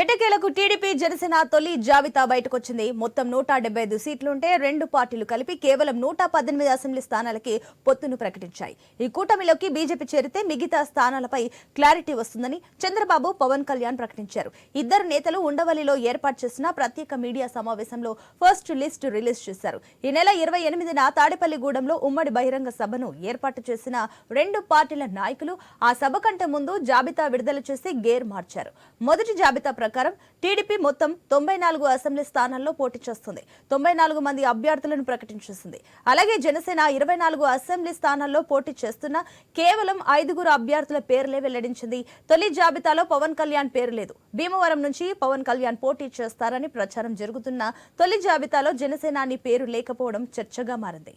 ఎటకేలకు TDP Janasena తొలి జాబితా బయటకొచ్చింది. మొత్తం నూట డెబ్బై ఐదు సీట్లుంటే రెండు పార్టీలు కలిపి కేవలం నూట పద్దెనిమిది అసెంబ్లీ స్థానాలకి పొత్తును ప్రకటించాయి. ఈ కూటమిలోకి బీజేపీ చేరితే మిగతా స్థానాలపై క్లారిటీ వస్తుందని చంద్రబాబు పవన్ కళ్యాణ్ ప్రకటించారు. ఇద్దరు నేతలు ఉండవల్లిలో ఏర్పాటు చేసిన ప్రత్యేక మీడియా సమావేశంలో ఫస్ట్ లిస్ట్ రిలీజ్ చేశారు. ఈ నెల ఇరవై ఎనిమిదిన తాడేపల్లిగూడెంలో ఉమ్మడి బహిరంగ సభను ఏర్పాటు చేసిన రెండు పార్టీల నాయకులు ఆ సభ కంటే ముందు జాబితా విడుదల చేసి గేర్ మార్చారు. మొదటి జాబితా ప్రకారం టీడీపీ మొత్తం తొంభై నాలుగు అసెంబ్లీ స్థానాల్లో పోటీ చేస్తుంది. తొంభై నాలుగు మంది అభ్యర్థులను ప్రకటించేసింది. అలాగే జనసేన ఇరవై నాలుగు అసెంబ్లీ స్థానాల్లో పోటీ చేస్తున్న కేవలం ఐదుగురు అభ్యర్థుల పేర్లే వెల్లడించింది. తొలి జాబితాలో పవన్ కళ్యాణ్ పేరు లేదు. భీమవరం నుంచి పవన్ కళ్యాణ్ పోటీ చేస్తారని ప్రచారం జరుగుతున్న తొలి జాబితాలో జనసేనాని పేరు లేకపోవడం చర్చగా మారింది.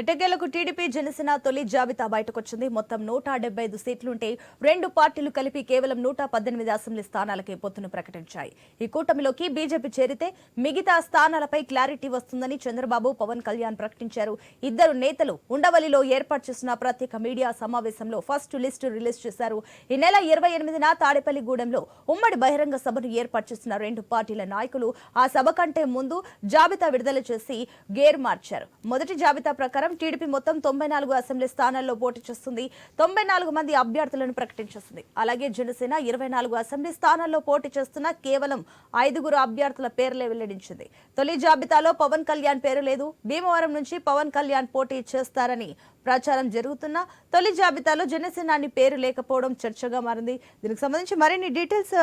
ఎట్టకేలకు టీడీపీ జనసేన తొలి జాబితా బయటకొచ్చింది. మొత్తం నూట డెబ్బై ఐదు సీట్లుంటే రెండు పార్టీలు కలిపి కేవలం నూట పద్దెనిమిది అసెంబ్లీ స్థానాలకే పొత్తును ప్రకటించాయి. ఈ కూటమిలోకి బీజేపీ చేరితే మిగతా స్థానాలపై క్లారిటీ వస్తుందని చంద్రబాబు పవన్ కళ్యాణ్ ప్రకటించారు. ఇద్దరు నేతలు ఉండవల్లిలో ఏర్పాటు చేసిన ప్రత్యేక మీడియా సమావేశంలో ఫస్ట్ లిస్టు రిలీజ్ చేశారు. ఈ నెల ఇరవై ఎనిమిదిన తాడేపల్లిగూడెంలో ఉమ్మడి బహిరంగ సభను ఏర్పాటు చేసిన రెండు పార్టీల నాయకులు ఆ సభ కంటే ముందు జాబితా విడుదల చేసి గేర్ మార్చారు. మొదటి జాబితా ప్రకారం టీడీపీ మొత్తం తొంభై నాలుగు అసెంబ్లీ స్థానాల్లో పోటీ చేస్తుంది. తొంభై నాలుగు మంది అభ్యర్థులను ప్రకటించేస్తుంది. అలాగే జనసేన ఇరవై నాలుగు అసెంబ్లీ స్థానాల్లో పోటీ చేస్తున్న కేవలం ఐదుగురు అభ్యర్థుల పేర్లే వెల్లడించింది. తొలి జాబితాలో పవన్ కళ్యాణ్ పేరు లేదు. భీమవరం నుంచి పవన్ కళ్యాణ్ పోటీ చేస్తారని ప్రచారం జరుగుతున్న తొలి జాబితాలో జనసేనాని పేరు లేకపోవడం చర్చగా మారింది. దీనికి సంబంధించి మరిన్ని డీటెయిల్స్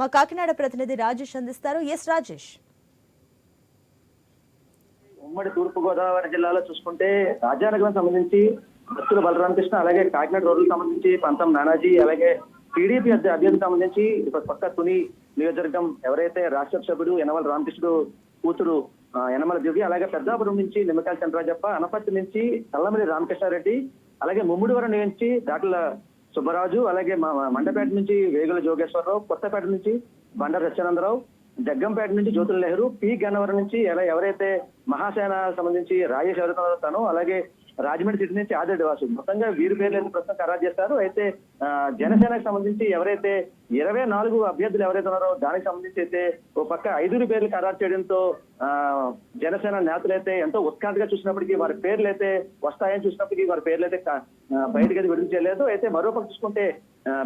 మా కాకినాడ ప్రతినిధి రాజేష్ అందిస్తారు. ఎస్ రాజేష్. ఉమ్మడి తూర్పు గోదావరి జిల్లాలో చూసుకుంటే రాజానగరం సంబంధించి భక్తుల బలరామకృష్ణ అలాగే కాకినాడ రోడ్లకు సంబంధించి పంతం నానాజీ అలాగే టీడీపీ అభ్య- అభ్యర్థి సంబంధించి ఇప్పుడు పక్క తుని నియోజకవర్గం ఎవరైతే రాష్ట్ర సభ్యుడు యనమల రామకృష్ణుడు కూతురు యనమల దివ్య అలాగే పెద్దాపురం నుంచి నిమ్మకాయల చంద్రరాజప్ప అనపర్తి నుంచి చల్లమల్లి రామకృష్ణారెడ్డి అలాగే ముమ్మిడివరం నుంచి దాట్ల సుబ్బరాజు అలాగే మా మండపేట నుంచి వేగుల జోగేశ్వరరావు కొత్తపేట నుంచి బండ సత్యానందరావు జగ్గంపేట నుంచి జ్యోతుల నెహ్రూ పి. గన్నవరం నుంచి ఎలా ఎవరైతే మహాసేన సంబంధించి రాజేష్ ఎవరైతే తను అలాగే రాజమండ్రి సిటీ నుంచి ఆదిరెడ్డి వాసు మొత్తంగా వీరి పేర్లు అయితే ప్రస్తుతం ఖరారు చేస్తారు అయితే జనసేనకు సంబంధించి ఎవరైతే ఇరవై నాలుగు అభ్యర్థులు ఎవరైతే ఉన్నారో దానికి సంబంధించి అయితే ఓ పక్క ఐదుగురు పేర్లు ఖరారు చేయడంతో ఆ, జనసేన నేతలు అయితే ఎంతో ఉత్కంఠగా చూసినప్పటికీ వారి పేర్లు అయితే వస్తాయని చూసినప్పటికీ వారి పేర్లు అయితే కా- బయటకు అయితే విడుదల చేయలేదు. అయితే మరోపక్క చూసుకుంటే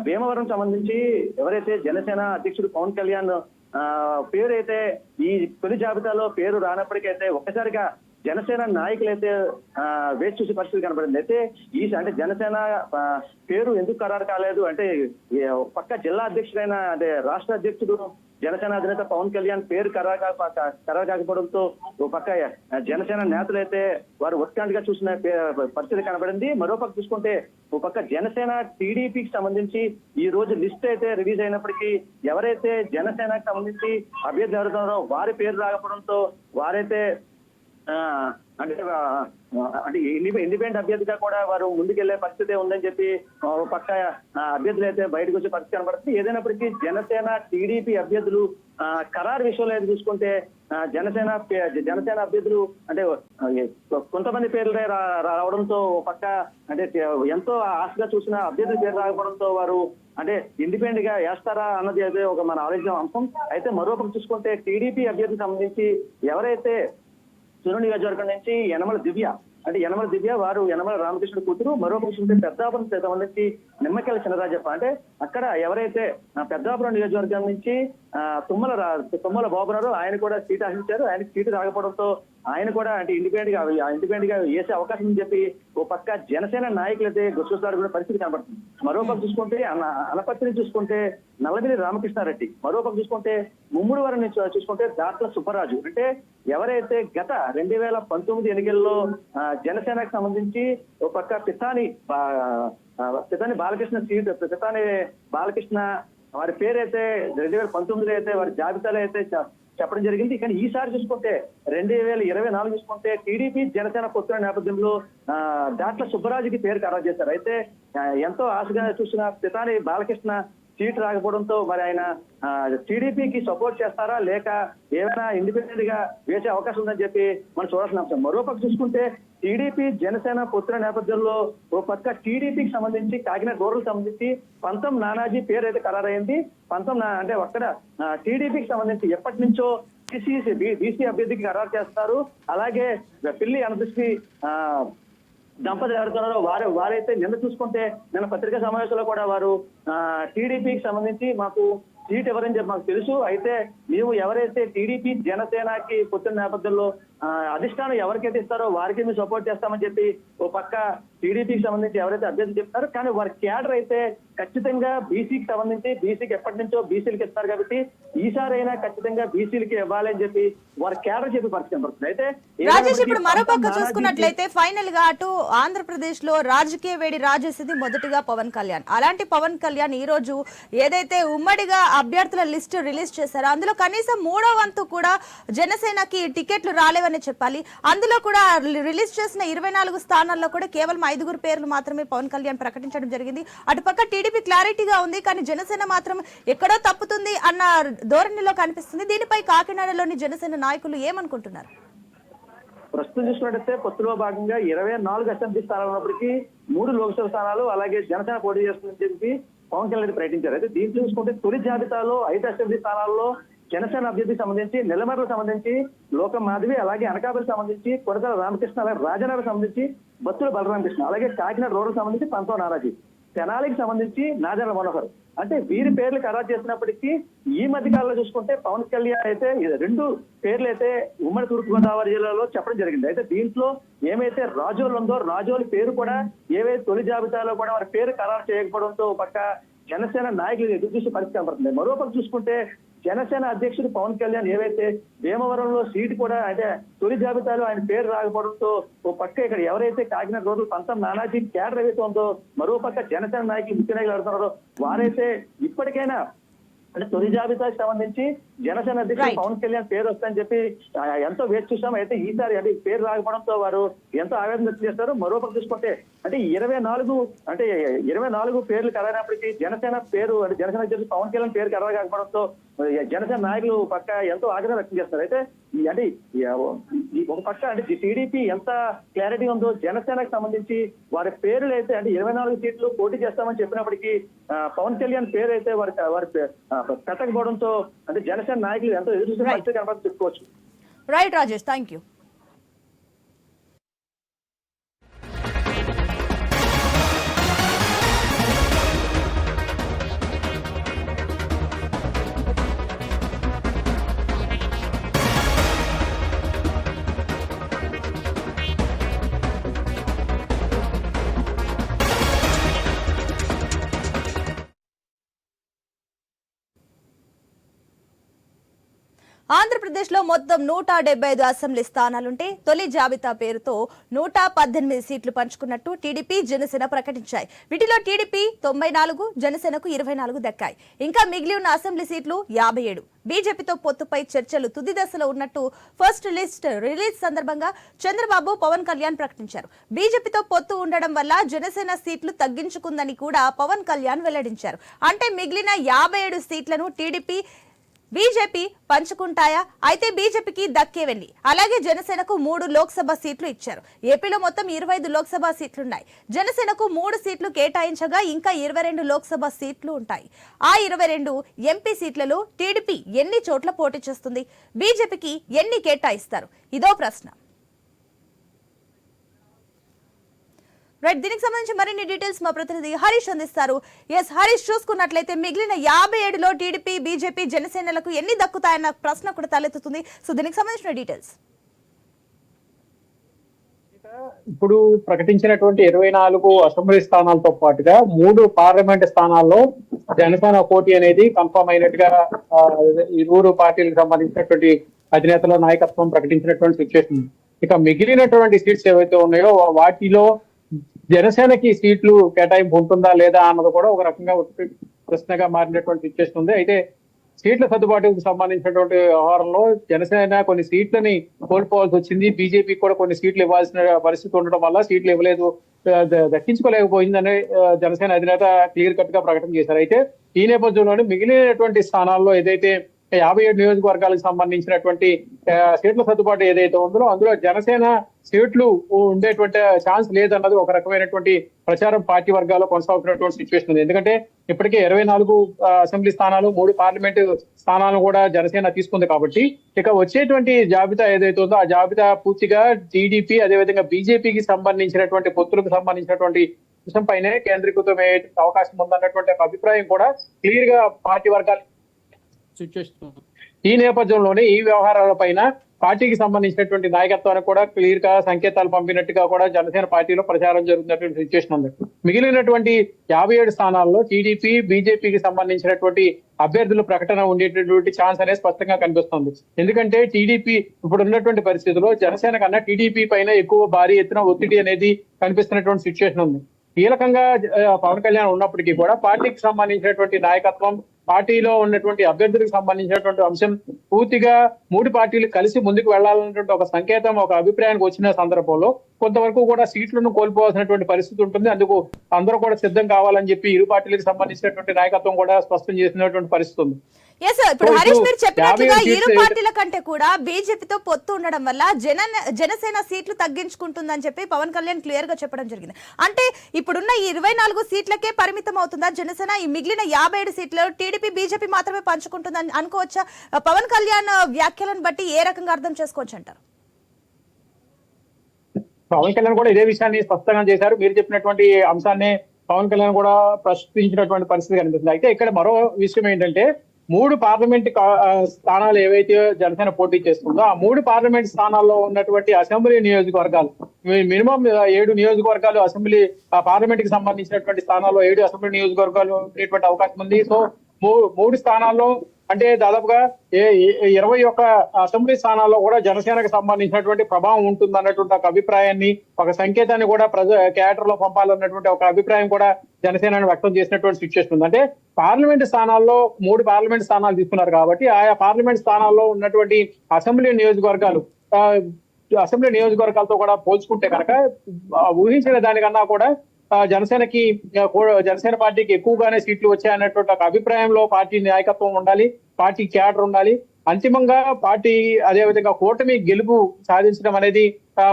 భీమవరం సంబంధించి ఎవరైతే జనసేన అధ్యక్షుడు పవన్ కళ్యాణ్ ఆ పేరు అయితే ఈ తొలి జాబితాలో పేరు రానప్పటికైతే ఒక్కసారిగా జనసేన నాయకులైతే ఆ వేచి చూసే పరిస్థితి కనబడింది. అయితే ఈ అంటే జనసేన ఆ, పేరు ఎందుకు ఖరారు కాలేదు? అంటే పక్క జిల్లా అధ్యక్షుడైన అంటే రాష్ట్ర అధ్యక్షుడు జనసేన అధినేత పవన్ కళ్యాణ్ పేరు ఖరారు కా- ఖరారు కాకపోవడంతో ఓ పక్క జనసేన నేతలైతే వారు ఉత్కంఠగా చూసిన పే- పరిస్థితి కనబడింది. మరో పక్క చూసుకుంటే ఓ పక్క జనసేన టీడీపీకి సంబంధించి ఈ రోజు లిస్ట్ అయితే రిలీజ్ అయినప్పటికీ ఎవరైతే జనసేనకు సంబంధించి అభ్యర్థి ఎవరుతున్నారో వారి పేరు రాకపోవడంతో వారైతే ఆ, అంటే అంటే ఇండిపెండెంట్ అభ్యర్థిగా కూడా వారు ముందుకెళ్ళే పరిస్థితి ఉందని చెప్పి పక్క అభ్యర్థులు అయితే బయటకు వచ్చే పరిస్థితి కనబడుతుంది. ఏదైనప్పటికీ జనసేన టీడీపీ అభ్యర్థులు ఖరారు విషయంలో అయితే చూసుకుంటే జనసేన జనసేన అభ్యర్థులు అంటే కొంతమంది పేర్లు రా- రావడంతో ఓ పక్క అంటే ఎంతో ఆశగా చూసిన అభ్యర్థుల పేరు రాకపోవడంతో వారు అంటే ఇండిపెండెంట్గా వేస్తారా అన్నది అయితే ఒక మన ఆలోచన అంశం. అయితే మరోపక్క చూసుకుంటే టీడీపీ అభ్యర్థికి సంబంధించి ఎవరైతే సును నియోజకవర్గం నుంచి యనమల దివ్య అంటే యనమల దివ్య వారు యనమల రామకృష్ణ కూతురు మరో చూసుకుంటే పెద్దాపురం సంబంధించి నిమ్మకాయల చినరాజప్ప అంటే అక్కడ ఎవరైతే ఆ, పెద్దాపురం నియోజకవర్గం నుంచి ఆ, తుమ్మల తుమ్మల బాబునారు ఆయన కూడా సీట్ ఆశించారు. ఆయన సీటు రాకపోవడంతో ఆయన కూడా అంటే ఇండిపెండెంట్గా ఇండిపెండెంట్గా వేసే అవకాశం ఉందని చెప్పి ఓ పక్క జనసేన నాయకులు అయితే కూడా పరిస్థితి కనబడుతుంది. మరో పక్క చూసుకుంటే అనపత్రిని చూసుకుంటే నల్లమిల్లి రామకృష్ణారెడ్డి మరో పక్క చూసుకుంటే ముమ్ముడి వారిని చూసుకుంటే దాట్ల సుబ్బరాజు. అంటే ఎవరైతే గత రెండు వేల పంతొమ్మిది ఎన్నికల్లో జనసేనకు సంబంధించి ఓ పక్క పితాని పితాని బాలకృష్ణ సీట్ పితాని బాలకృష్ణ వారి పేరైతే రెండు వేల పంతొమ్మిదిలో అయితే వారి జాబితాలో అయితే చెప్పడం జరిగింది. కానీ ఈసారి చూసుకుంటే రెండు వేల ఇరవై నాలుగు చూసుకుంటే టీడీపీ జనసేన పొత్తుల నేపథ్యంలో దాంట్లో దాట్ల సుబ్బరాజుకి పేరు ఖరారు చేశారు. అయితే ఎంతో ఆశగా చూసిన పితాని బాలకృష్ణ సీట్ రాకపోవడంతో మరి ఆయన టీడీపీకి సపోర్ట్ చేస్తారా? లేక ఏమైనా ఇండిపెండెంట్గా వేసే అవకాశం ఉందని చెప్పి మనం చూడాల్సిన అంశం. మరోపక్క చూసుకుంటే టీడీపీ జనసేన పొత్తుల నేపథ్యంలో ఓ పక్క టీడీపీకి సంబంధించి కాకినాడ రూరల్ సంబంధించి పంతం నానాజీ పేరు అయితే ఖరారైంది. పంతం నా- అంటే అక్కడ టీడీపీకి సంబంధించి ఎప్పటి నుంచో బీసీ బీసీ అభ్యర్థికి ఖరారు చేస్తారు. అలాగే పిల్లి అనదృష్టి ఆ దంపతులు ఎవరుతున్నారో వారు వారైతే నిన్న చూసుకుంటే నిన్న పత్రికా సమావేశంలో కూడా వారు టీడీపీకి సంబంధించి మాకు సీట్ ఎవరని చెప్పి మాకు తెలుసు. అయితే మేము ఎవరైతే టీడీపీ జనసేనకి పుట్టిన నేపథ్యంలో అధిష్టానం ఎవరికైతే ఇస్తారో వారికి మేము సపోర్ట్ చేస్తామని చెప్పి ఓ పక్క టీడీపీకి సంబంధించి ఎవరైతే అభ్యర్థి చెప్తారో కానీ వారి క్యాడర్ అయితే ఖచ్చితంగా బీసీకి సంబంధించి బీసీకి ఎప్పటి నుంచో బీసీలకి ఇస్తారు కాబట్టి ఈసారి అయినా ఖచ్చితంగా బీసీలకి ఇవ్వాలి అని చెప్పి వారి క్యాడర్ చెప్పి పరిచయం పడుతుంది. అయితే రాజేష్ ఇప్పుడు మరోపక్క పంతం చూసుకున్నట్లయితే ఫైనల్గా అటు ఆంధ్రప్రదేశ్లో రాజకీయ వేడి రాజేసింది మొదటిగా పవన్ కళ్యాణ్. అలాంటి పవన్ కళ్యాణ్ ఈ రోజు ఏదైతే ఉమ్మడిగా అభ్యర్థుల లిస్టు రిలీజ్ చేశారో అందులో కనీసం మూడో వంతు కూడా జనసేనకి టికెట్లు రాలేవని చెప్పాలి. అందులో కూడా రిలీజ్ చేసిన ఇరవై నాలుగు స్థానాల్లో కూడా కేవలం ఐదుగురు పేర్లు మాత్రమే పవన్ కళ్యాణ్ ప్రకటించడం జరిగింది. అటుపక్క టీడీపీ క్లారిటీగా ఉంది కానీ జనసేన మాత్రం ఎక్కడో తప్పుతుంది అన్న ధోరణిలో కనిపిస్తుంది. దీనిపై కాకినాడలోని జనసేన నాయకులు ఏమనుకుంటున్నారు? ప్రస్తుతం చూసినట్టయితే పొత్తులో భాగంగా ఇరవై నాలుగు అసెంబ్లీ స్థానాలు ఉన్నప్పటికీ మూడు లోక్సభ స్థానాలు అలాగే జనసేన పోటీ చేస్తుందని చెప్పి పవన్ కళ్యాణ్ రెడ్డి ప్రకటించారు. అయితే దీంట్లో చూసుకుంటే తొలి జాబితాలో ఐదు అసెంబ్లీ స్థానాల్లో జనసేన అభ్యర్థి సంబంధించి నెల్లమర్లకు సంబంధించి లోక మాధవి అలాగే అనకాపల్లి సంబంధించి కొడతల రామకృష్ణ అలాగే రాజనగర్ సంబంధించి బత్తుల బలరామకృష్ణ అలాగే కాకినాడ రోడ్డు సంబంధించి పంతో నారాజీ తెనాలికి సంబంధించి నాజర మనోహర్. అంటే వీరి పేర్లు ఖరారు చేసినప్పటికీ ఈ మధ్య కాలంలో చూసుకుంటే పవన్ కళ్యాణ్ అయితే రెండు పేర్లు అయితే ఉమ్మడి తూర్పుగోదావరి జిల్లాలో చెప్పడం జరిగింది. అయితే దీంట్లో ఏమైతే రాజోలు ఉందో రాజోలి పేరు కూడా ఏవైతే తొలి జాబితాలో కూడా వారి పేరు ఖరారు చేయకపోవడంతో పక్క జనసేన నాయకులు ఎదురు చూసే పరిస్థితి కనబడుతుంది మరోపక్క చూసుకుంటే జనసేన అధ్యక్షుడు పవన్ కళ్యాణ్ ఏవైతే భీమవరంలో సీటు కూడా అంటే తొలి జాబితాలో ఆయన పేరు రాకపోవడంతో ఓ పక్క ఇక్కడ ఎవరైతే కాకినాడ రోజు పంతం నానాజీ క్యాడర్ ఏవైతే ఉందో మరో పక్క జనసేన నాయకులు ముఖ్య నాయకులు ఎవరుతున్నారో వారైతే ఇప్పటికైనా అంటే తొలి జాబితాకి సంబంధించి జనసేన అధ్యక్షుడు. పవన్ కళ్యాణ్ పేరు వస్తుందని చెప్పి ఎంతో వేచి చూసాం అయితే ఈసారి అంటే పేరు రాకపోవడంతో వారు ఎంతో ఆవేదన వ్యక్తం చేస్తారు మరోపక్క చూసుకుంటే అంటే ఇరవై నాలుగు అంటే ఇరవై నాలుగు పేర్లు కలగినప్పటికీ జనసేన పేరు అంటే జనసేన అధ్యక్షుడు పవన్ కళ్యాణ్ పేరు కలవ కాకపోవడంతో ఆ, జనసేన నాయకులు పక్క ఎంతో ఆగ్రహం వ్యక్తం చేస్తారు అయితే అంటే ఒక పక్క అంటే టీడీపీ ఎంత క్లారిటీ ఉందో జనసేనకు సంబంధించి వారి పేర్లు అయితే అంటే ఇరవై నాలుగు సీట్లు పోటీ చేస్తామని చెప్పినప్పటికీ పవన్ కళ్యాణ్ పేరు అయితే వారి వారి పెట్టకపోవడంతో అంటే జనసేన నాయకులు ఎంతో ఎదురు చూసిన కనబడి చెప్పుకోవచ్చు. రైట్ రాజేష్ థ్యాంక్ యూ ఆంధ్రప్రదేశ్లో మొత్తం నూట డెబ్బై ఐదు అసెంబ్లీ స్థానాలుంటే తొలి జాబితా పేరుతో నూట పద్దెనిమిది సీట్లు పంచుకున్నట్టు టీడీపీ జనసేన ప్రకటించాయి. వీటిలో టీడీపీ తొంభై నాలుగు జనసేనకు ఇరవై నాలుగు దక్కాయి. ఇంకా మిగిలి ఉన్న అసెంబ్లీ సీట్లు యాభై ఏడు. బీజేపీతో పొత్తుపై చర్చలు తుది దశలో ఉన్నట్టు ఫస్ట్ లిస్ట్ రిలీజ్ సందర్భంగా చంద్రబాబు పవన్ కళ్యాణ్ ప్రకటించారు. బీజేపీతో పొత్తు ఉండడం వల్ల జనసేన సీట్లు తగ్గించుకుందని కూడా పవన్ కళ్యాణ్ వెల్లడించారు. అంటే మిగిలిన యాభై ఏడు సీట్లను టీడీపీ బీజేపీ పంచుకుంటాయా? అయితే బీజేపీకి దక్కేవెళ్ళి అలాగే జనసేనకు మూడు లోక్సభ సీట్లు ఇచ్చారు. ఏపీలో మొత్తం ఇరవై ఐదు లోక్సభ సీట్లున్నాయి. జనసేనకు మూడు సీట్లు కేటాయించగా ఇంకా ఇరవై రెండు లోక్సభ సీట్లు ఉంటాయి. ఆ ఇరవై రెండు ఎంపీ సీట్లలో టీడీపీ ఎన్ని చోట్ల పోటీ చేస్తుంది? బీజేపీకి ఎన్ని కేటాయిస్తారు? ఇదో ప్రశ్న. రైట్ దీనికి సంబంధించి మరిన్ని డీటెయిల్స్ మా ప్రతినిధి హరీష్ అందిస్తారు. ఎస్ హరీష్ చూసుకున్నట్లయితే మిగిలిన యాభై ఏడులో టీడీపీ బీజేపీ జనసేనలకు ఎన్ని దక్కుతాయన్న ప్రశ్న కూడా తలెత్తుతుంది. సో దీనికి సంబంధించిన డీటెయిల్స్ ఇప్పుడు ప్రకటించినటువంటి ఇరవై నాలుగు అసెంబ్లీ స్థానాలతో పాటుగా మూడు పార్లమెంట్ స్థానాల్లో జనసేన పోటీ అనేది కన్ఫర్మ్ అయినట్టుగా ఈ ఇరువురు పార్టీలకు సంబంధించినటువంటి అధినేతల నాయకత్వం ప్రకటించినటువంటి సిచ్యువేషన్ ఇక మిగిలినటువంటి సీట్స్ ఏవైతే ఉన్నాయో వాటిలో జనసేనకి సీట్లు కేటాయింపు ఉంటుందా లేదా అన్నది కూడా ఒక రకంగా ప్రశ్నగా మారినటువంటి సిచ్యువేషన్ ఉంది. అయితే సీట్ల సర్దుబాటుకు సంబంధించినటువంటి వ్యవహారంలో జనసేన కొన్ని సీట్లని కోల్పోవాల్సి వచ్చింది. బీజేపీ కూడా కొన్ని సీట్లు ఇవ్వాల్సిన పరిస్థితి ఉండడం వల్ల సీట్లు ఇవ్వలేదు దక్కించుకోలేకపోయిందని జనసేన అధినేత క్లియర్ కట్గా ప్రకటన చేశారు. అయితే ఈ నేపథ్యంలోనే మిగిలినటువంటి స్థానాల్లో ఏదైతే యాభై ఏడు నియోజకవర్గాలకు సంబంధించినటువంటి సీట్ల సర్దుబాటు ఏదైతే ఉందో అందులో జనసేన సీట్లు ఉండేటువంటి ఛాన్స్ లేదన్నది ఒక రకమైనటువంటి ప్రచారం పార్టీ వర్గాల్లో కొనసాగుతున్నటువంటి సిచ్యువేషన్ ఉంది. ఎందుకంటే ఇప్పటికే ఇరవై నాలుగు అసెంబ్లీ స్థానాలు మూడు పార్లమెంటు స్థానాలను కూడా జనసేన తీసుకుంది కాబట్టి ఇక వచ్చేటువంటి జాబితా ఏదైతే ఉందో ఆ జాబితా పూర్తిగా టీడీపీ అదేవిధంగా బీజేపీకి సంబంధించినటువంటి పొత్తులకు సంబంధించినటువంటి అంశంపైనే కేంద్రీకృతమయ్యే అవకాశం ఉందన్నటువంటి అభిప్రాయం కూడా క్లియర్గా పార్టీ వర్గాలు సిచ్యువేషన్ ఈ నేపథ్యంలోనే ఈ వ్యవహారాల పైన పార్టీకి సంబంధించినటువంటి నాయకత్వానికి కూడా క్లియర్గా సంకేతాలు పంపినట్టుగా కూడా జనసేన పార్టీలో ప్రచారం జరుగుతున్నటువంటి సిచ్యువేషన్ ఉంది. మిగిలినటువంటి యాభై ఏడు స్థానాల్లో టీడీపీ బీజేపీకి సంబంధించినటువంటి అభ్యర్థుల ప్రకటన ఉండేటటువంటి ఛాన్స్ అనేది స్పష్టంగా కనిపిస్తుంది. ఎందుకంటే టీడీపీ ఇప్పుడు ఉన్నటువంటి పరిస్థితుల్లో జనసేన కన్నా టీడీపీ పైన ఎక్కువ భారీ ఎత్తున ఒత్తిడి అనేది కనిపిస్తున్నటువంటి సిచ్యువేషన్ ఉంది. కీలకంగా పవన్ కళ్యాణ్ ఉన్నప్పటికీ కూడా పార్టీకి సంబంధించినటువంటి నాయకత్వం పార్టీలో ఉన్నటువంటి అభ్యర్థులకు సంబంధించినటువంటి అంశం పూర్తిగా మూడు పార్టీలు కలిసి ముందుకు వెళ్ళాలన్నటువంటి ఒక సంకేతం ఒక అభిప్రాయానికి వచ్చిన సందర్భంలో కొంతవరకు కూడా సీట్లను కోల్పోవాల్సినటువంటి పరిస్థితి ఉంటుంది. అందుకు అందరూ కూడా సిద్ధం కావాలని చెప్పి ఇరు పార్టీలకు సంబంధించినటువంటి నాయకత్వం కూడా స్పష్టం చేసినటువంటి పరిస్థితి ఉంది. ఎస్ ఇప్పుడు సో హరీష్ మీరు చెప్పినట్లుగా ఇరు పార్టీల కంటే కూడా బీజేపీతో పొత్తు ఉండడం వల్ల జన జనసేన సీట్లు తగ్గించుకుంటుందని చెప్పి పవన్ కళ్యాణ్ క్లియర్గా చెప్పడం జరిగింది. అంటే ఇప్పుడున్న ఈ ఇరవై నాలుగు సీట్లకే పరిమితం అవుతుందా? జనసేన ఈ మిగిలిన యాభై ఏడు సీట్లు టీడీపీ బీజేపీ మాత్రమే పంచుకుంటుందని అనుకోవచ్చా? పవన్ కళ్యాణ్ వ్యాఖ్యలను బట్టి ఏ రకంగా అర్థం చేసుకోవచ్చు అంటారు? పవన్ కళ్యాణ్ కూడా ఇదే విషయాన్ని స్పష్టంగా చేశారు. మీరు చెప్పినటువంటి అంశాన్ని పవన్ కళ్యాణ్ కూడా ప్రశ్నించినటువంటి పరిస్థితి కనిపిస్తుంది. అయితే ఇక్కడ మరో విషయం ఏంటంటే మూడు పార్లమెంట్ స్థానాలు ఏవైతే జనసేన పోటీ చేస్తుందో ఆ మూడు పార్లమెంట్ స్థానాల్లో ఉన్నటువంటి అసెంబ్లీ నియోజకవర్గాలు మినిమం ఏడు నియోజకవర్గాలు అసెంబ్లీ పార్లమెంట్కి సంబంధించినటువంటి స్థానాల్లో ఏడు అసెంబ్లీ నియోజకవర్గాలు ఉండేటువంటి అవకాశం ఉంది. సో మూడు స్థానాల్లో అంటే దాదాపుగా ఏ ఇరవై ఒక్క అసెంబ్లీ స్థానాల్లో కూడా జనసేనకు సంబంధించినటువంటి ప్రభావం ఉంటుంది అన్నటువంటి ఒక అభిప్రాయాన్ని ఒక సంకేతాన్ని కూడా ప్రజ క్యాడర్లో పంపాలన్నటువంటి ఒక అభిప్రాయం కూడా జనసేనను వ్యక్తం చేసినటువంటి సిచ్యువేషన్ ఉంది. అంటే పార్లమెంట్ స్థానాల్లో మూడు పార్లమెంట్ స్థానాలు తీసుకున్నారు కాబట్టి ఆయా పార్లమెంట్ స్థానాల్లో ఉన్నటువంటి అసెంబ్లీ నియోజకవర్గాలు అసెంబ్లీ నియోజకవర్గాలతో కూడా పోల్చుకుంటే కనుక ఊహించిన దానికన్నా కూడా జనసేనకి జనసేన పార్టీకి ఎక్కువగానే సీట్లు వచ్చాయన్నటువంటి ఒక అభిప్రాయంలో పార్టీ నాయకత్వం ఉండాలి పార్టీ క్యాడర్ ఉండాలి. అంతిమంగా పార్టీ అదేవిధంగా కూటమి గెలుపు సాధించడం అనేది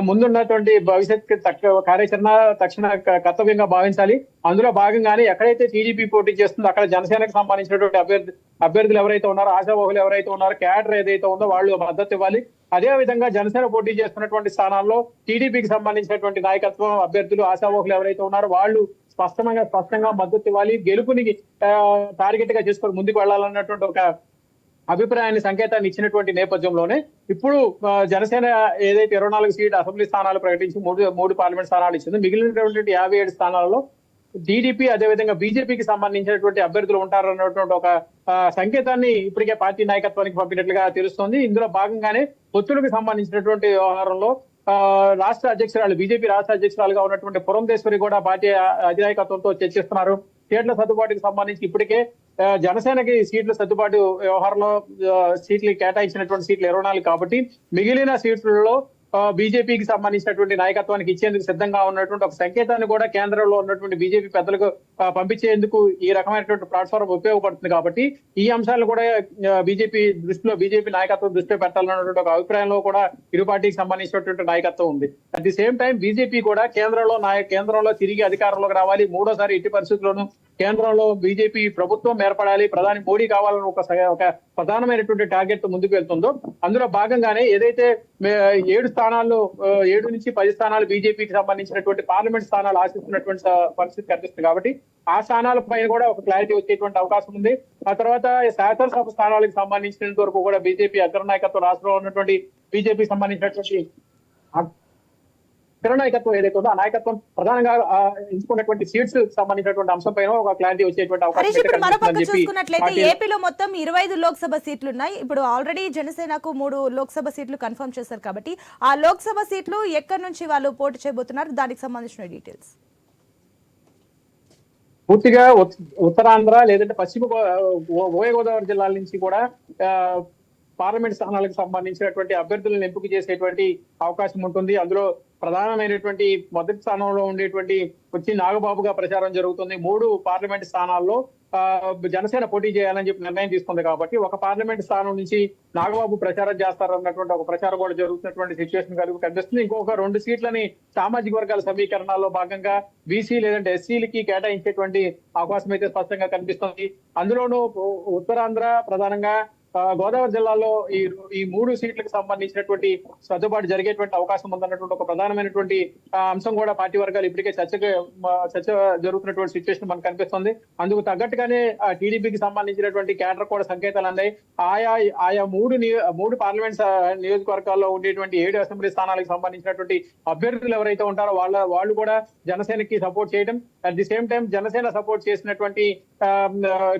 ముందున్నటువంటి భవిష్యత్ తక్ష కార్యాచరణ తక్షణ కర్తవ్యంగా భావించాలి. అందులో భాగంగానే ఎక్కడైతే టీడీపీ పోటీ చేస్తుందో అక్కడ జనసేనకు సంబంధించినటువంటి అభ్యర్థి అభ్యర్థులు ఎవరైతే ఉన్నారో ఆశావహులు ఎవరైతే ఉన్నారో క్యాడర్ ఏదైతే ఉందో వాళ్ళు మద్దతు ఇవ్వాలి. అదే విధంగా జనసేన పోటీ చేస్తున్నటువంటి స్థానాల్లో టీడీపీకి సంబంధించినటువంటి నాయకత్వం అభ్యర్థులు ఆశావహులు ఎవరైతే ఉన్నారో వాళ్ళు స్పష్టంగా స్పష్టంగా మద్దతు ఇవ్వాలి. గెలుపుని టార్గెట్గా చేసుకొని ముందుకు వెళ్ళాలన్నటువంటి ఒక అభిప్రాయాన్ని సంకేతాన్ని ఇచ్చినటువంటి నేపథ్యంలోనే ఇప్పుడు జనసేన ఏదైతే ఇరవై నాలుగు సీట్ అసెంబ్లీ స్థానాలు ప్రకటించి మూడు మూడు పార్లమెంట్ స్థానాలు ఇచ్చింది మిగిలినటువంటి యాభై ఏడు స్థానాలలో టీడీపీ అదేవిధంగా బీజేపీకి సంబంధించినటువంటి అభ్యర్థులు ఉంటారన్నటువంటి ఒక సంకేతాన్ని ఇప్పటికే పార్టీ నాయకత్వానికి పంపినట్లుగా తెలుస్తోంది. ఇందులో భాగంగానే పొత్తులకు సంబంధించినటువంటి వ్యవహారంలో ఆ, రాష్ట్ర అధ్యక్షురాలు బీజేపీ రాష్ట్ర అధ్యక్షురాలుగా ఉన్నటువంటి పురంధేశ్వరి కూడా పార్టీ అధినాయకత్వంతో చర్చిస్తున్నారు. సీట్ల సర్దుబాటుకి సంబంధించి ఇప్పటికే జనసేనకి సీట్లు సర్దుబాటు వ్యవహారంలో సీట్లు కేటాయించినటువంటి సీట్లు ఇరవై నాలుగు కాబట్టి మిగిలిన సీట్లలో బీజేపీకి సంబంధించినటువంటి నాయకత్వానికి ఇచ్చేందుకు సిద్ధంగా ఉన్నటువంటి ఒక సంకేతాన్ని కూడా కేంద్రంలో ఉన్నటువంటి బీజేపీ పెద్దలకు పంపించేందుకు ఈ రకమైనటువంటి ప్లాట్ఫామ్ ఉపయోగపడుతుంది కాబట్టి ఈ అంశాలు కూడా బీజేపీ దృష్టిలో బీజేపీ నాయకత్వం దృష్టిలో పెట్టాలన్నటువంటి ఒక అభిప్రాయంలో కూడా ఇరు పార్టీకి సంబంధించినటువంటి నాయకత్వం ఉంది. At the same time BJP కూడా కేంద్రంలో నాయ కేంద్రంలో తిరిగి అధికారంలోకి రావాలి. మూడోసారి ఎట్టి పరిస్థితుల్లోనూ కేంద్రంలో బీజేపీ ప్రభుత్వం ఏర్పడాలి. ప్రధాని మోడీ కావాలని ఒక ఒక ప్రధానమైనటువంటి టార్గెట్ ముందుకు వెళ్తుందో అందులో భాగంగానే ఏదైతే ఏడు స్థానాల్లో ఏడు నుంచి పది స్థానాలు బీజేపీకి సంబంధించినటువంటి పార్లమెంట్ స్థానాలు ఆశిస్తున్నటువంటి పరిస్థితి కనిపిస్తుంది కాబట్టి ఆ స్థానాల పైన కూడా ఒక క్లారిటీ వచ్చేటువంటి అవకాశం ఉంది. ఆ తర్వాత శాసనసభ స్థానాలకు సంబంధించినంత వరకు కూడా బీజేపీ అగ్రనాయకత్వం రాష్ట్రంలో ఉన్నటువంటి బీజేపీకి సంబంధించినటువంటి అగ్ర నాయకత్వం ఏదైతే ఉందో ఆ నాయకత్వం ప్రధానంగా ఎంచుకున్నటువంటి సీట్స్ సంబంధించినటువంటి అంశం పైన ఒక క్లారిటీ వచ్చేటువంటి అవకాశం చూసుకున్నట్లయితే ఏపీలో మొత్తం ఇరవై ఐదు లోక్సభ సీట్లు ఉన్నాయి ఇప్పుడు ఆల్రెడీ జనసేనకు మూడు లోక్సభ సీట్లు కన్ఫర్మ్ చేశారు కాబట్టి ఆ లోక్సభ సీట్లు ఎక్కడి నుంచి వాళ్ళు పోటీ చేయబోతున్నారు? దానికి సంబంధించిన డీటెయిల్స్ పూర్తిగా ఉత్- ఉత్తరాంధ్ర లేదంటే పశ్చిమ ఉభయ గోదావరి జిల్లాల నుంచి కూడా పార్లమెంట్ స్థానాలకు సంబంధించినటువంటి అభ్యర్థులను ఎంపిక చేసేటువంటి అవకాశం ఉంటుంది. అందులో ప్రధానమైనటువంటి మొదటి స్థానంలో ఉండేటువంటి వచ్చి నాగబాబుగా ప్రచారం జరుగుతుంది. మూడు పార్లమెంట్ స్థానాల్లో జనసేన పోటీ చేయాలని చెప్పి నిర్ణయం తీసుకుంది కాబట్టి ఒక పార్లమెంట్ స్థానం నుంచి నాగబాబు ప్రచారం చేస్తారన్నటువంటి ఒక ప్రచారం కూడా జరుగుతున్నటువంటి సిచ్యువేషన్ కలిగి కనిపిస్తుంది ఇంకొక రెండు సీట్లని సామాజిక వర్గాల సమీకరణాల్లో భాగంగా బీసీ లేదంటే ఎస్సీలకి కేటాయించేటువంటి అవకాశం అయితే స్పష్టంగా కనిపిస్తుంది. అందులోనూ ఉత్తరాంధ్ర ప్రధానంగా గోదావరి జిల్లాలో ఈ ఈ మూడు సీట్లకు సంబంధించినటువంటి సర్దుబాటు జరిగేటువంటి అవకాశం ఉందన్నటువంటి ఒక ప్రధానమైనటువంటి అంశం కూడా పార్టీ వర్గాలు ఇప్పటికే చర్చ చర్చ జరుగుతున్నటువంటి సిచ్యువేషన్ మనకు కనిపిస్తుంది. అందుకు తగ్గట్టుగానే టీడీపీకి సంబంధించినటువంటి కేడర్ కూడా సంకేతాలు అందాయి. ఆయా ఆయా మూడు మూడు పార్లమెంట్ నియోజకవర్గాల్లో ఉండేటువంటి ఏడు అసెంబ్లీ స్థానాలకు సంబంధించినటువంటి అభ్యర్థులు ఎవరైతే ఉంటారో వాళ్ళ వాళ్ళు కూడా జనసేనకి సపోర్ట్ చేయడం. At the same time Janasena support చేసినటువంటి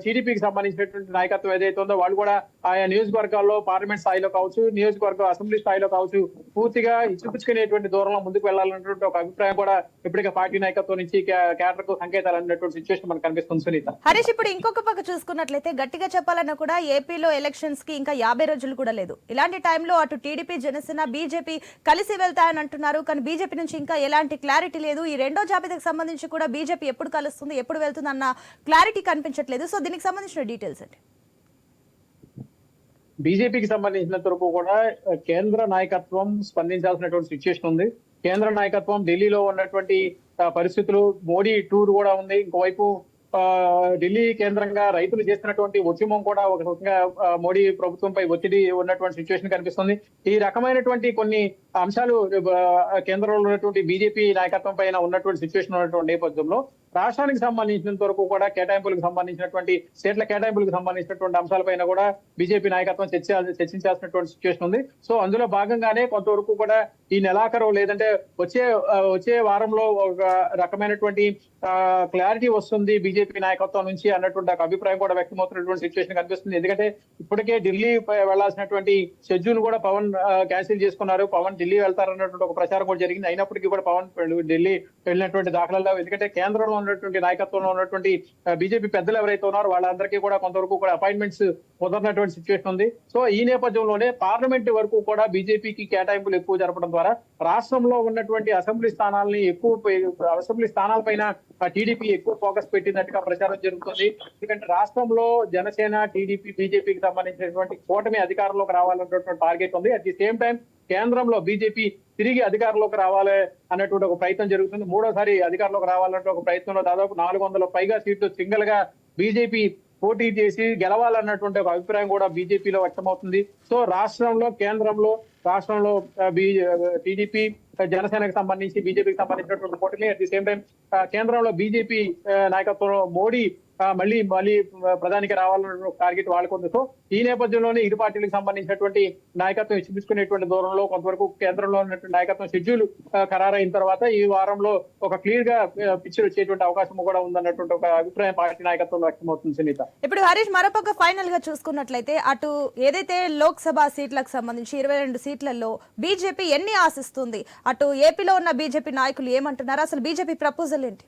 టీడీపీకి సంబంధించినటువంటి నాయకత్వం ఏదైతే ఉందో వాళ్ళు కూడా ఆయా నియోజకవర్గాల్లో పార్లమెంట్ స్థాయిలో కావచ్చు నియోజకవర్గ అసెంబ్లీ స్థాయిలో కావచ్చు పూర్తిగా ఇచ్చిపుచ్చుకునేటువంటి దూరంలో ముందుకు వెళ్ళాలన్నటువంటి ఒక అభిప్రాయం కూడా ఇప్పటికే పార్టీ నాయకత్వం నుంచి కేడర్కు సంకేతాలు అన్నటువంటి సిచ్యువేషన్ మనకు కనిపిస్తుంది సునీత. హరీష్ ఇప్పుడు ఇంకొక పక్క చూసుకున్నట్లయితే గట్టిగా చెప్పాలన్నా కూడా ఏపీలో ఎలక్షన్స్కి ఇంకా యాభై రోజులు కూడా లేదు. ఇలాంటి టైంలో అటు టీడీపీ జనసేన బీజేపీ కలిసి వెళ్తాయని అంటున్నారు. కానీ బీజేపీ నుంచి ఇంకా ఎలాంటి క్లారిటీ లేదు. ఈ రెండో జాబితాకు సంబంధించి కూడా బీజేపీ ఎప్పుడు కలుస్తుంది ఎప్పుడు వెళ్తుంది అన్న క్లారిటీ కనిపించట్లేదు. సో దీనికి సంబంధించిన డీటెయిల్స్ అండి బీజేపీకి సంబంధించినంత వరకు కూడా కేంద్ర నాయకత్వం స్పందించాల్సినటువంటి సిచ్యువేషన్ ఉంది. కేంద్ర నాయకత్వం ఢిల్లీలో ఉన్నటువంటి పరిస్థితులు. మోడీ టూర్ కూడా ఉంది. ఇంకోవైపు ఆ, ఢిల్లీ కేంద్రంగా రైతులు చేస్తున్నటువంటి ఉద్యమం కూడా ఒక రకంగా మోడీ ప్రభుత్వంపై ఒత్తిడి ఉన్నటువంటి సిచ్యువేషన్ కనిపిస్తుంది. ఈ రకమైనటువంటి కొన్ని అంశాలు కేంద్రంలో ఉన్నటువంటి బీజేపీ నాయకత్వం పైన ఉన్నటువంటి సిచ్యువేషన్ ఉన్నటువంటి నేపథ్యంలో రాష్ట్రానికి సంబంధించినంత వరకు కూడా కేటాయింపులకు సంబంధించినటువంటి స్టేట్ల కేటాయింపులకు సంబంధించినటువంటి అంశాలపైన కూడా బీజేపీ నాయకత్వం చర్చ చర్చించాల్సినటువంటి సిచ్యువేషన్ ఉంది. సో అందులో భాగంగానే కొంతవరకు కూడా ఈ నెలాఖరు లేదంటే వచ్చే వచ్చే వారంలో ఒక రకమైనటువంటి క్లారిటీ వస్తుంది బీజేపీ నాయకత్వం నుంచి అన్నటువంటి ఒక అభిప్రాయం కూడా వ్యక్తమవుతున్నటువంటి సిచ్యువేషన్ కనిపిస్తుంది. ఎందుకంటే ఇప్పటికే ఢిల్లీ వెళ్ళాల్సినటువంటి షెడ్యూల్ కూడా పవన్ క్యాన్సిల్ చేసుకున్నారు. పవన్ ఢిల్లీ వెళ్తారన్నటువంటి ఒక ప్రచారం కూడా జరిగింది. అయినప్పటికీ కూడా పవన్ ఢిల్లీ వెళ్ళినటువంటి దాఖలలో ఎందుకంటే కేంద్రంలో ఉన్నటువంటి నాయకత్వంలో ఉన్నటువంటి బీజేపీ పెద్దలు ఎవరైతే ఉన్నారో వాళ్ళందరికీ కూడా కొంతవరకు కూడా అపాయింట్మెంట్స్ కుదరనటువంటి సిచ్యువేషన్ ఉంది. సో ఈ నేపథ్యంలోనే పార్లమెంట్ వరకు కూడా బీజేపీకి కేటాయింపులు ఎక్కువ జరపడం ద్వారా రాష్ట్రంలో ఉన్నటువంటి అసెంబ్లీ స్థానాలని ఎక్కువ అసెంబ్లీ స్థానాలపైన టీడీపీ ఎక్కువ ఫోకస్ పెట్టినట్టుగా ప్రచారం జరుగుతుంది. ఎందుకంటే రాష్ట్రంలో జనసేన టీడీపీ బీజేపీకి సంబంధించినటువంటి కూటమి అధికారంలోకి రావాలన్నటువంటి టార్గెట్ ఉంది. అట్ ది సేమ్ టైం కేంద్రంలో బీజేపీ తిరిగి అధికారంలోకి రావాలి అన్నటువంటి ఒక ప్రయత్నం జరుగుతుంది. మూడోసారి అధికారంలోకి రావాలంటే ఒక ప్రయత్నంలో దాదాపు నాలుగు వందల పైగా సీట్లు సింగిల్గా బీజేపీ పోటీ చేసి గెలవాలన్నటువంటి ఒక అభిప్రాయం కూడా బీజేపీలో వ్యక్తమవుతుంది. సో రాష్ట్రంలో కేంద్రంలో రాష్ట్రంలో టీడీపీ జనసేనకు సంబంధించి బీజేపీకి సంబంధించినటువంటి పోటీని అట్ ది సేమ్ టైం కేంద్రంలో బీజేపీ నాయకత్వంలో మోడీ మళ్ళీ మళ్ళీ ప్రధానికి రావాలన్న టార్గెట్ వాళ్ళకు ఉంది. సో ఈ నేపథ్యంలోనే ఇరు పార్టీలకు సంబంధించినటువంటి నాయకత్వం ఇచ్చిపుచ్చుకునేటువంటి దూరంలో కొంతవరకు కేంద్రంలో ఉన్నటువంటి నాయకత్వం షెడ్యూల్ ఖరారైన తర్వాత ఈ వారంలో ఒక క్లియర్గా పిక్చర్ వచ్చేటువంటి అవకాశం కూడా ఉందన్నటువంటి ఒక అభిప్రాయం పార్టీ నాయకత్వంలో వ్యక్తమవుతుంది సునీత. ఇప్పుడు హరీష్ మరొక ఫైనల్గా చూసుకున్నట్లయితే అటు ఏదైతే లోక్సభ సీట్లకు సంబంధించి ఇరవై రెండు సీట్లలో బీజేపీ ఎన్ని ఆశిస్తుంది? అటు ఏపీలో ఉన్న బీజేపీ నాయకులు ఏమంటున్నారు? అసలు బీజేపీ ప్రపోజల్ ఏంటి?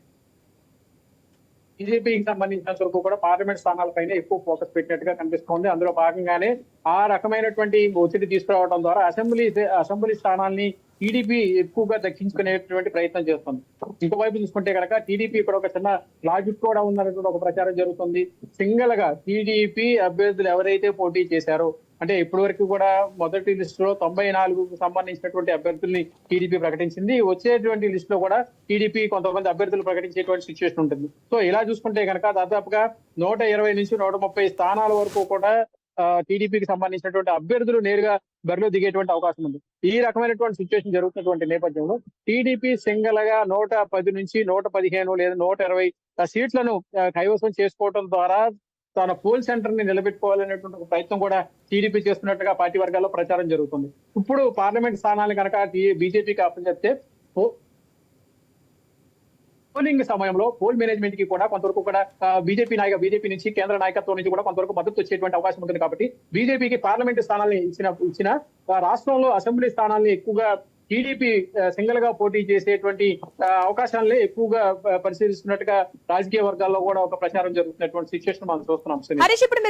బీజేపీకి సంబంధించినంత వరకు కూడా పార్లమెంట్ స్థానాలపైన ఎక్కువ ఫోకస్ పెట్టినట్టుగా కనిపిస్తోంది. అందులో భాగంగానే ఆ రకమైనటువంటి ఒత్తిడి తీసుకురావడం ద్వారా అసెంబ్లీ అసెంబ్లీ స్థానాల్ని టీడీపీ ఎక్కువగా దక్కించుకునేటువంటి ప్రయత్నం చేస్తుంది. ఇంకోవైపు చూసుకుంటే కనుక టీడీపీ ఇక్కడ ఒక చిన్న లాజిక్ కూడా ఉందన్నటువంటి ఒక ప్రచారం జరుగుతుంది. సింగిల్గా టీడీపీ అభ్యర్థులు ఎవరైతే పోటీ చేశారో అంటే ఇప్పటి వరకు కూడా మొదటి లిస్టులో తొంభై నాలుగుకు సంబంధించినటువంటి అభ్యర్థుల్ని టీడీపీ ప్రకటించింది. వచ్చేటువంటి లిస్ట్లో కూడా టీడీపీ కొంతమంది అభ్యర్థులు ప్రకటించేటువంటి సిచ్యువేషన్ ఉంటుంది. సో ఇలా చూసుకుంటే కనుక దాదాపుగా నూట ఇరవై నుంచి నూట ముప్పై స్థానాల వరకు కూడా టీడీపీకి సంబంధించినటువంటి అభ్యర్థులు నేరుగా బరిలో దిగేటువంటి అవకాశం ఉంది. ఈ రకమైనటువంటి సిచ్యువేషన్ జరుగుతున్నటువంటి నేపథ్యంలో టీడీపీ సింగల్గా నూట పది నుంచి నూట పదిహేను లేదా నూట ఇరవై సీట్లను కైవసం చేసుకోవడం ద్వారా తన పోల్ సెంటర్ని నిలబెట్టుకోవాలనేటువంటి ఒక ప్రయత్నం కూడా టీడీపీ చేస్తున్నట్టుగా పార్టీ వర్గాల్లో ప్రచారం జరుగుతుంది. ఇప్పుడు పార్లమెంట్ స్థానాలు కనుక బీజేపీకి అప్పచెప్తే పో- పోలింగ్ సమయంలో పోల్ మేనేజ్మెంట్కి కూడా కొంతవరకు కూడా బీజేపీ నాయక బీజేపీ నుంచి కేంద్ర నాయకత్వం నుంచి కూడా కొంతవరకు మద్దతు వచ్చేటువంటి అవకాశం ఉంటుంది కాబట్టి బీజేపీకి పార్లమెంట్ స్థానాలను ఇచ్చిన ఇచ్చిన రాష్ట్రంలో అసెంబ్లీ స్థానాలను ఎక్కువగా టీడీపీ సింగిల్గా పోటీ చేసేటువంటి ఆ, అవకాశాలనే ఎక్కువగా పరిశీలిస్తున్నట్టుగా రాజకీయ వర్గాల్లో కూడా ఒక ప్రచారం జరుగుతున్నటువంటి సిచ్యువేషన్ మనం చూస్తున్నాం